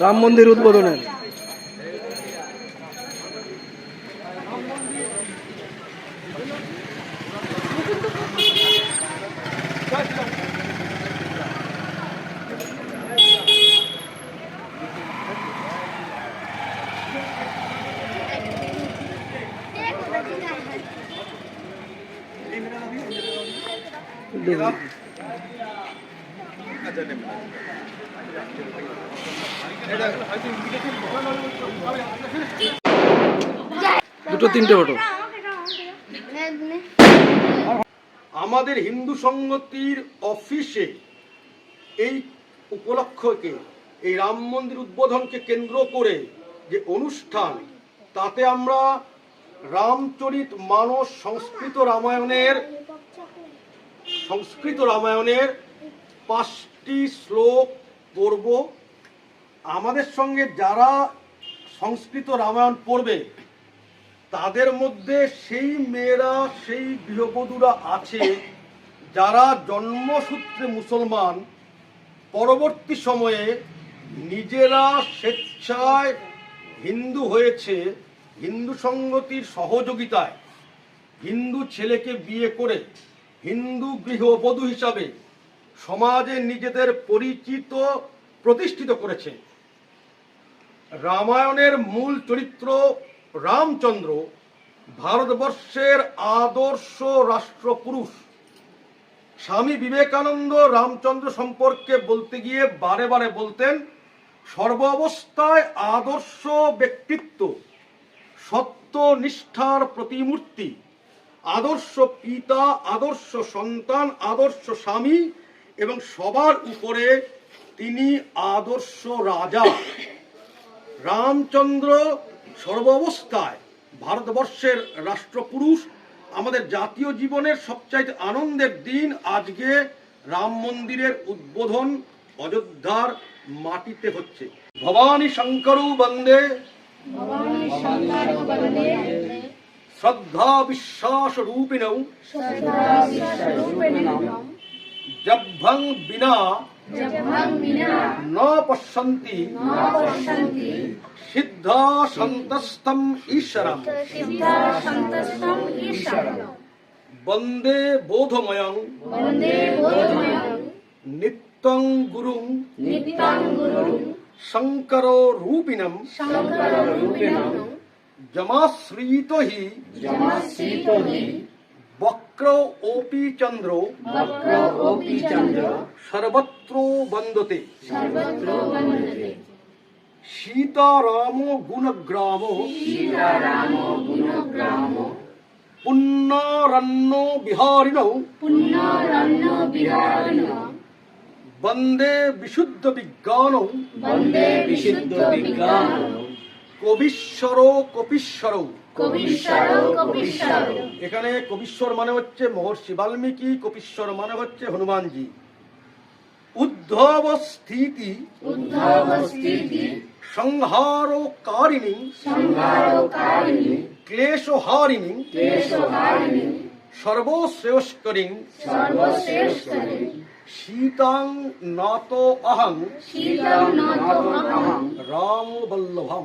রাম মন্দির উদ্বোধনের দেখুন। দুটো, তিনটে ফটো আমাদের হিন্দু সংগতির অফিসে এই উপলক্ষকে, এই রাম মন্দির উদ্বোধনকে কেন্দ্র করে যে অনুষ্ঠান, তাতে আমরা রামচরিত মানস সংস্কৃত রামায়ণের সংস্কৃত রামায়ণের পাঁচটি শ্লোক পড়ব। আমাদের সঙ্গে যারা সংস্কৃত রামায়ণ পড়বে, তাদের মধ্যে সেই মেয়েরা, সেই গৃহবধূরা আছে যারা জন্মসূত্রে মুসলমান, পরবর্তী সময়ে নিজেরা স্বেচ্ছায় হিন্দু হয়েছে, হিন্দু সংগতির সহযোগিতায়। হিন্দু ছেলেকে বিয়ে করে হিন্দু গৃহবধূ হিসাবে সমাজে নিজেদের পরিচিত প্রতিষ্ঠিত করেছে। রামায়ণের মূল চরিত্র রামচন্দ্র, ভারতবর্ষের আদর্শ রাষ্ট্রপুরুষ। স্বামী বিবেকানন্দ রামচন্দ্র সম্পর্কে বলতে গিয়ে বারে বারে বলতেন সর্ব অবস্থায় আদর্শ ব্যক্তিত্ব, সত্য নিষ্ঠার প্রতিমূর্তি। আদর্শ পিতা, আদর্শ সন্তান, আদর্শ স্বামী এবং সবার উপরে তিনি আদর্শ রাজা। রামচন্দ্র সর্বাবস্থায় ভারতবর্ষের রাষ্ট্রপুরুষ। আমাদের জাতীয় জীবনের সবচাইতে আনন্দের দিন আজকে রাম মন্দিরের উদ্বোধন অযোধ্যার মাটিতে হচ্ছে। ভবানী শঙ্করু বন্দে। শ্রদ্ধা বিশ্বাস রূপিণৌ। জভ্ভং বিনা ন পশ্যন্তি সিদ্ধা সন্তস্তম ঈশ্বরম বন্দে বোধময়ং নিত্যং গুরুং শঙ্কর রূপিণম যমাশ্রিত হি বক্র ওপি চন্দ্র সর্বত্র বন্দতে সীতারাম গুণগ্রাম পুণ্যারণ্য বিহারিণৌ বন্দে বিশুদ্ধ বিজ্ঞানৌ বন্দে বিশুদ্ধ বিজ্ঞান কবিশ্বর কপিশ্বরৌ এখানে কবিশ্বর মানে হচ্ছে মহর্ষি বাল্মীকি কপিশ্বর মানে হচ্ছে হনুমানজি। উদ্ধব স্থিতি সংহারকারিণী সংহারকারিণী। ক্লেশহারিণী ক্লেশহারিণী। সর্বশ্রেয়স্করিং সর্বশ্রেষ্ঠী সীতাং নাত অহং। রাম বল্লভম।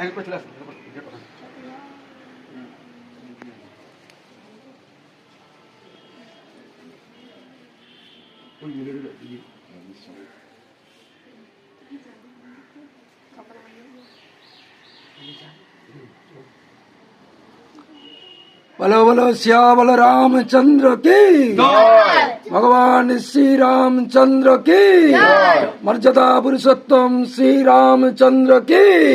एक बलो श्या बल पकड़ तो रामचंद्र की भगवान श्री रामचंद्र की मर्यादा पुरुषोत्तम श्री रामचंद्र की